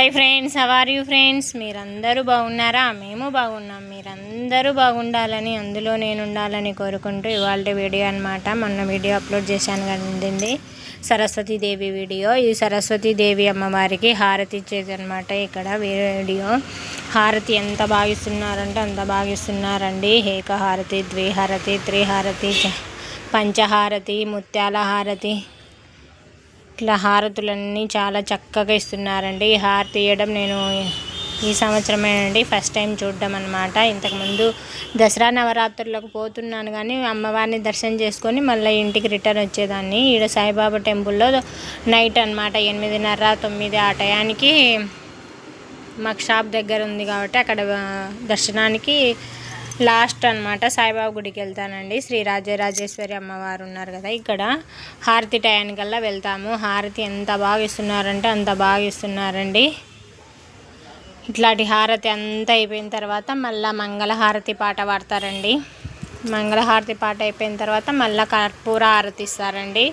Hi friends are you friends మీరందరూ బాగున్నారా? మేము బాగున్నాం. మీరందరూ బాగుండాలని అందులో నేను ఉండాలని కోరుకుంటూ ఇవాళ వీడియో అనమాట మొన్న వీడియో అప్లోడ్ చేశాను కదండి సరస్వతీదేవి వీడియో. ఈ సరస్వతీదేవి అమ్మవారికి హారతి ఇచ్చేది అనమాట ఇక్కడ వీడియో. హారతి ఎంత భాగిస్తున్నారంటే అంత భాగిస్తున్నారండి ఏక హారతి ద్విహారతి త్రిహారతి పంచహారతి ముత్యాల హారతి ఇట్లా హారతులన్నీ చాలా చక్కగా ఇస్తున్నారండి. ఈ హారతి ఇవ్వడం నేను ఈ సంవత్సరమేనండి ఫస్ట్ టైం చూడడం అనమాట ఇంతకుముందు దసరా నవరాత్రులకు పోతున్నాను కానీ అమ్మవారిని దర్శనం చేసుకొని మళ్ళీ ఇంటికి రిటర్న్ వచ్చేదాన్ని. ఈడ సాయిబాబా టెంపుల్లో నైట్ అనమాట ఎనిమిదిన్నర తొమ్మిది ఆ టయానికి మాకు షాప్ దగ్గర ఉంది కాబట్టి అక్కడ దర్శనానికి లాస్ట్ అన్నమాట. సాయిబాబా గుడికి వెళ్తానండి. శ్రీ రాజరాజేశ్వరి అమ్మవారు ఉన్నారు కదా ఇక్కడ. హారతి టయానికల్లా వెళ్తాము. హారతి ఎంత బాగా ఇస్తున్నారంటే అంత బాగా ఇస్తున్నారండి. ఇట్లాంటి హారతి అంతా అయిపోయిన తర్వాత మళ్ళీ మంగళహారతి పాట పాడతారండి. మంగళహారతి పాట అయిపోయిన తర్వాత మళ్ళీ కర్పూర హారతి ఇస్తారండి.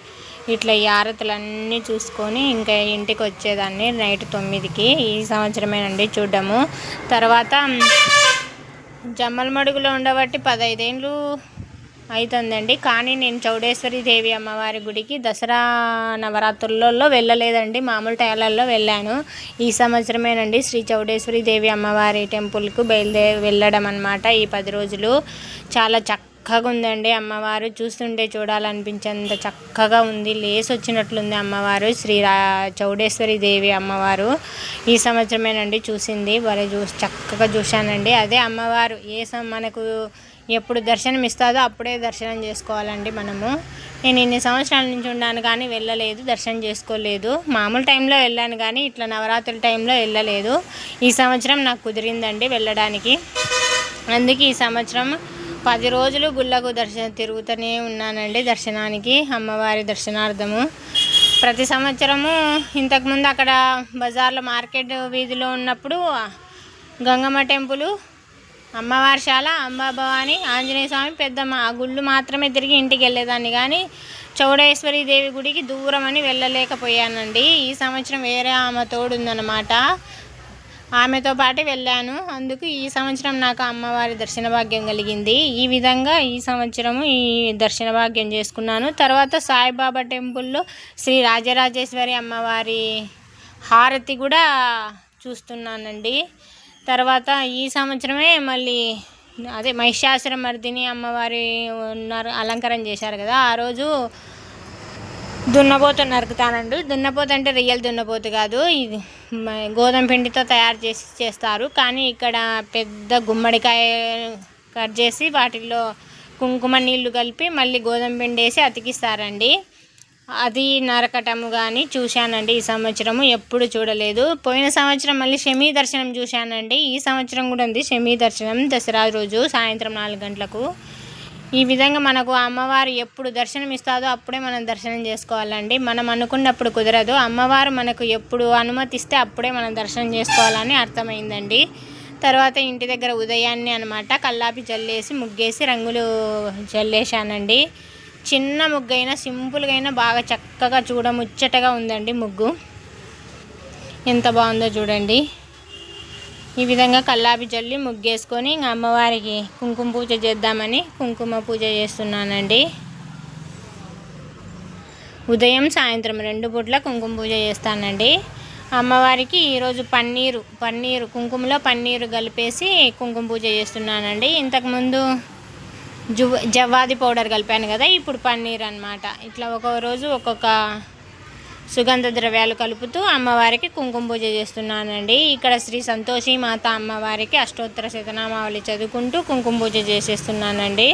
ఇట్లా ఈ హారతులన్నీ చూసుకొని ఇంకా ఇంటికి వచ్చేదాన్ని నైట్ తొమ్మిదికి. ఈ సంవత్సరమేనండి చూడడము. తర్వాత జమ్మలమడుగులో ఉండబట్టి పదైదేళ్ళు అవుతుందండి కానీ నేను చౌడేశ్వరి దేవి అమ్మవారి గుడికి దసరా నవరాత్రులలో వెళ్ళలేదండి. మామూలు టైలర్లో వెళ్ళాను. ఈ సంవత్సరమేనండి శ్రీ చౌడేశ్వరి దేవి అమ్మవారి టెంపుల్కు బయలుదేరి వెళ్ళడం అనమాట ఈ పది రోజులు. చాలా చక్క చక్కగా ఉందండి అమ్మవారు. చూస్తుంటే చూడాలనిపించేంత చక్కగా ఉంది. లేస్ వచ్చినట్లుంది అమ్మవారు. శ్రీ రా చౌడేశ్వరి దేవి అమ్మవారు. ఈ సంవత్సరమేనండి చూసింది. భలే చూ చక్కగా చూశానండి. అదే అమ్మవారు ఏ సం- మనకు ఎప్పుడు దర్శనం ఇస్తుందో అప్పుడే దర్శనం చేసుకోవాలండి మనము. నేను ఇన్ని సంవత్సరాల నుంచి ఉన్నాను కానీ వెళ్ళలేదు దర్శనం చేసుకోలేదు. మామూలు టైంలో వెళ్ళాను కానీ ఇట్లా నవరాత్రుల టైంలో వెళ్ళలేదు. ఈ సంవత్సరం నాకు కుదిరిందండి వెళ్ళడానికి. అందుకే ఈ సంవత్సరం పది రోజులు గుళ్ళకు దర్శనం తిరుగుతూనే ఉన్నానండి దర్శనానికి అమ్మవారి దర్శనార్థము. ప్రతి సంవత్సరము ఇంతకుముందు అక్కడ బజార్లో మార్కెట్ వీధిలో ఉన్నప్పుడు గంగమ్మ టెంపుల్ అమ్మవారి శాల అంబా ఆంజనేయ స్వామి పెద్దమ్మ ఆ గుళ్ళు మాత్రమే తిరిగి ఇంటికి వెళ్ళేదాన్ని. కానీ చౌడేశ్వరి దేవి గుడికి దూరం అని వెళ్ళలేకపోయానండి. ఈ సంవత్సరం వేరే ఆమె తోడుందనమాట ఆమెతో పాటు వెళ్ళాను. అందుకు ఈ సంవత్సరం నాకు అమ్మవారి దర్శన భాగ్యం కలిగింది. ఈ విధంగా ఈ సంవత్సరము ఈ దర్శన భాగ్యం చేసుకున్నాను. తర్వాత సాయిబాబా టెంపుల్లో శ్రీ రాజరాజేశ్వరి అమ్మవారి హారతి కూడా చూస్తున్నానండి. తర్వాత ఈ సంవత్సరమే మళ్ళీ అదే మహిషాసుర మర్దిని అమ్మవారి ఉన్నారు అలంకరణ చేశారు కదా. ఆ రోజు దున్నపోతు నరుకుతానండి. దున్నపోతు అంటే రియల్ దున్నపోతు కాదు. ఇది గోధుమ పిండితో తయారు చేసి చేస్తారు. కానీ ఇక్కడ పెద్ద గుమ్మడికాయ కట్ చేసి వాటిల్లో కుంకుమ నీళ్ళు కలిపి మళ్ళీ గోధుమ పిండి వేసి అతికిస్తారండి. అది నరకటము కానీ చూశానండి ఈ సంవత్సరము. ఎప్పుడు చూడలేదు. పోయిన సంవత్సరం మళ్ళీ శమీ దర్శనం చూశానండి. ఈ సంవత్సరం కూడా ఉంది శమీ దర్శనం దసరా రోజు సాయంత్రం నాలుగు గంటలకు. ఈ విధంగా మనకు అమ్మవారు ఎప్పుడు దర్శనం ఇస్తాదో అప్పుడే మనం దర్శనం చేసుకోవాలండి. మనం అనుకున్నప్పుడు కుదరదు. అమ్మవారు మనకు ఎప్పుడు అనుమతిస్తే అప్పుడే మనం దర్శనం చేసుకోవాలని అర్థమైందండి. తర్వాత ఇంటి దగ్గర ఉదయాన్నే అనమాట కల్లాపి జల్లేసి ముగ్గేసి రంగులు జల్లేశానండి. చిన్న ముగ్గు అయినా సింపుల్గా అయినా బాగా చక్కగా చూడముచ్చటగా ఉందండి ముగ్గు. ఎంత బాగుందో చూడండి. ఈ విధంగా కల్లాపి జల్లి ముగ్గేసుకొని ఇంకా అమ్మవారికి కుంకుమ పూజ చేద్దామని కుంకుమ పూజ చేస్తున్నానండి. ఉదయం సాయంత్రం రెండు పూట్ల కుంకుమ పూజ చేస్తానండి. అమ్మవారికి ఈరోజు పన్నీరు పన్నీరు కుంకుమలో పన్నీరు కలిపేసి కుంకుమ పూజ చేస్తున్నానండి. ఇంతకుముందు జువ్ జవ్వాది పౌడర్ కలిపాను కదా ఇప్పుడు పన్నీర్ అన్నమాట ఇట్లా ఒక్కొక్క రోజు ఒక్కొక్క సుగంధ ద్రవ్యాలు కలుపుతూ అమ్మవారికి కుంకుమ పూజ చేస్తున్నానండి. ఇక్కడ శ్రీ సంతోషి మాత అమ్మవారికి అష్టోత్తర శతనామావళి చదువుకుంటూ కుంకుమ పూజ చేసేస్తున్నానండి.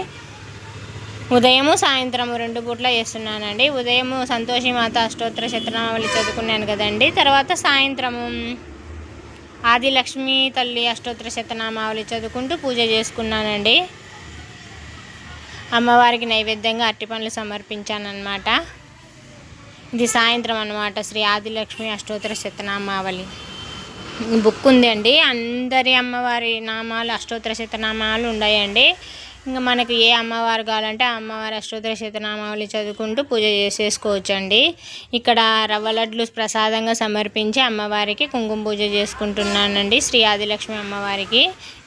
ఉదయము సాయంత్రము రెండు పూట్ల చేస్తున్నానండి. ఉదయము సంతోషి మాత అష్టోత్తర శతనామావళి చదువుకున్నాను కదండి. తర్వాత సాయంత్రము ఆదిలక్ష్మి తల్లి అష్టోత్తర శతనామావళి చదువుకుంటూ పూజ చేసుకున్నానండి. అమ్మవారికి నైవేద్యంగా అట్టి పండ్లు సమర్పించానన్నమాట. ఇది సాయంత్రం అన్నమాట. శ్రీ ఆదిలక్ష్మి అష్టోత్తర శతనామావళి. బుక్ ఉంది అండి అందరి అమ్మవారి నామాలు అష్టోత్తర శతనామాలు ఉన్నాయండి ఇంకా మనకి ఏ అమ్మవారు కావాలంటే ఆ అమ్మవారి అష్టోత్తర శతనామావళి చదువుకుంటూ పూజ చేసేసుకోవచ్చండి. ఇక్కడ రవ్వ లడ్లు ప్రసాదంగా సమర్పించి అమ్మవారికి కుంకుమ పూజ చేసుకుంటున్నానండి. శ్రీ ఆదిలక్ష్మి అమ్మవారికి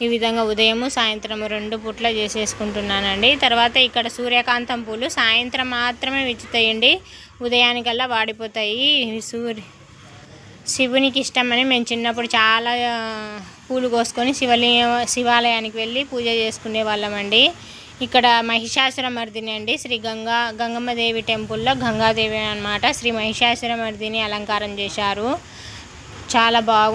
ఈ విధంగా ఉదయము సాయంత్రం రెండు పూట్ల చేసేసుకుంటున్నానండి. తర్వాత ఇక్కడ సూర్యకాంతం పూలు సాయంత్రం మాత్రమే విచ్చుతాయండి. ఉదయానికల్లా వాడిపోతాయి సూర్య శివునికి ఇష్టమని మేము చిన్నప్పుడు చాలా పూలు కోసుకొని శివలింగ శివాలయానికి వెళ్ళి పూజ చేసుకునే వాళ్ళమండి ఇక్కడ మహిషాసురమర్దిని అండి. శ్రీ గంగా గంగమ్మదేవి టెంపుల్లో గంగాదేవి అన్నమాట. శ్రీ మహిషాసురమర్దిని అలంకారం చేశారు. చాలా బాగు